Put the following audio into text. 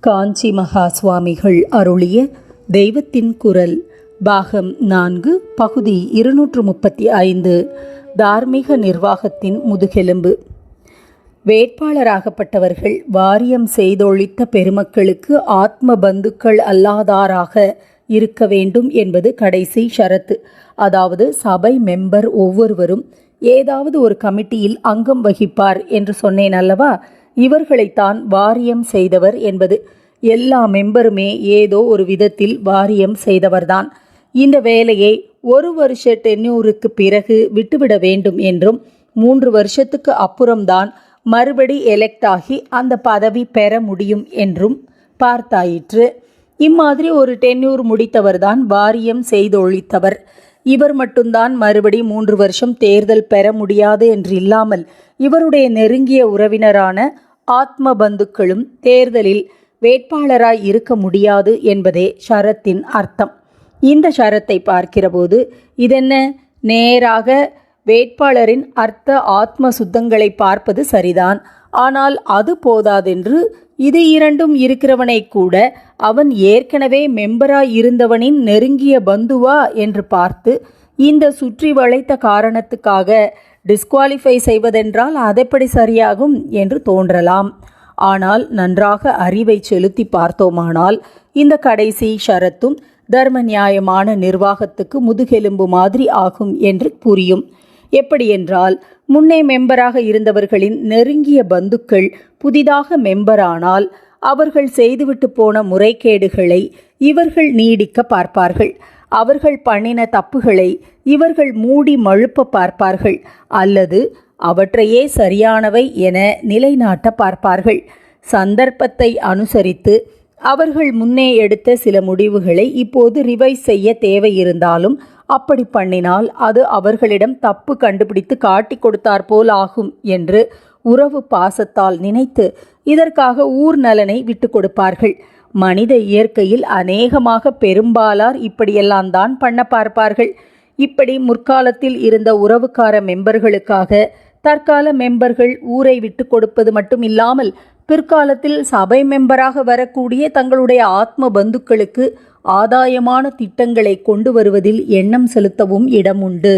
காஞ்சி மகா சுவாமிகள் அருளிய தெய்வத்தின் குரல் பாகம் நான்கு பகுதி இருநூற்று முப்பத்தி ஐந்து தார்மீக நிர்வாகத்தின் முதுகெலும்பு. வேட்பாளராகப்பட்டவர்கள் வாரியம் செய்தொழித்த பெருமக்களுக்கு ஆத்ம பந்துக்கள் அல்லாதாராக இருக்க வேண்டும் என்பது கடைசி ஷரத்து. அதாவது சபை மெம்பர் ஒவ்வொருவரும் ஏதாவது ஒரு கமிட்டியில் அங்கம் வகிப்பார் என்று சொன்னேன் அல்லவா? இவர்களைத்தான் வாரியம் செய்தவர் என்பது எல்லா மெம்பருமே ஏதோ ஒரு விதத்தில் வாரியம் செய்தவர்தான். இந்த வேலையை ஒரு வருஷ டென்யூருக்கு பிறகு விட்டுவிட வேண்டும் என்றும் மூன்று வருஷத்துக்கு அப்புறம்தான் மறுபடி எலெக்ட் ஆகி அந்த பதவி பெற முடியும் என்றும் பார்த்தாயிற்று. இம்மாதிரி ஒரு டென்யூர் முடித்தவர்தான் வாரியம் செய்தொழித்தவர். இவர் மட்டும்தான் மறுபடி மூன்று வருஷம் தேர்தல் பெற முடியாது என்று இல்லாமல் இவருடைய நெருங்கிய உறவினரான ஆத்ம பந்துக்களும் தேர்தலில் வேட்பாளராய் இருக்க முடியாது என்பதே ஷரத்தின் அர்த்தம். இந்த ஷரத்தை பார்க்கிறபோது இதென்ன? நேராக வேட்பாளரின் அர்த்த ஆத்ம சுத்தங்களை பார்ப்பது சரிதான். ஆனால் அது போதாதென்று இது இரண்டும் இருக்கிறவனை கூட அவன் ஏற்கனவே மெம்பராய் இருந்தவனின் நெருங்கிய பந்துவா என்று பார்த்து இந்த சுற்றி வளைத்த காரணத்துக்காக டிஸ்குவாலிஃபை செய்வதென்றால் அதெப்படி சரியாகும் என்று தோன்றலாம். ஆனால் நன்றாக அறிவை செலுத்தி பார்த்தோமானால் இந்த கடைசி ஷரத்தும் தர்ம நியாயமான நிர்வாகத்துக்கு முதுகெலும்பு மாதிரி ஆகும் என்று புரியும். எப்படியென்றால் முன்னே மெம்பராக இருந்தவர்களின் நெருங்கிய பந்துக்கள் புதிதாக மெம்பரானால் அவர்கள் செய்துவிட்டு போன முறைகேடுகளை இவர்கள் நீடிக்க பார்ப்பார்கள். அவர்கள் பண்ணின தப்புகளை இவர்கள் மூடி மழுப்ப பார்ப்பார்கள். அல்லது அவற்றையே சரியானவை என நிலைநாட்ட பார்ப்பார்கள். சந்தர்ப்பத்தை அனுசரித்து அவர்கள் முன்னே எடுத்த சில முடிவுகளை இப்போது ரிவைஸ் செய்ய தேவையிருந்தாலும் அப்படி பண்ணினால் அது அவர்களிடம் தப்பு கண்டுபிடித்து காட்டி கொடுத்தார் போல் ஆகும் என்று உறவு பாசத்தால் நினைத்து இதற்காக ஊர் நலனை விட்டு கொடுப்பார்கள். மனித இயற்கையில் அநேகமாக பெரும்பாலார் இப்படியெல்லாம் தான் பண்ண பார்ப்பார்கள். இப்படி முற்காலத்தில் இருந்த உறவுக்கார மெம்பர்களுக்காக தற்கால மெம்பர்கள் ஊரை விட்டு கொடுப்பது மட்டும் இல்லாமல் பிற்காலத்தில் சபை மெம்பராக வரக்கூடிய தங்களுடைய ஆத்ம பந்துக்களுக்கு ஆதாயமான திட்டங்களை கொண்டு வருவதில் எண்ணம் செலுத்தவும் இடம் உண்டு.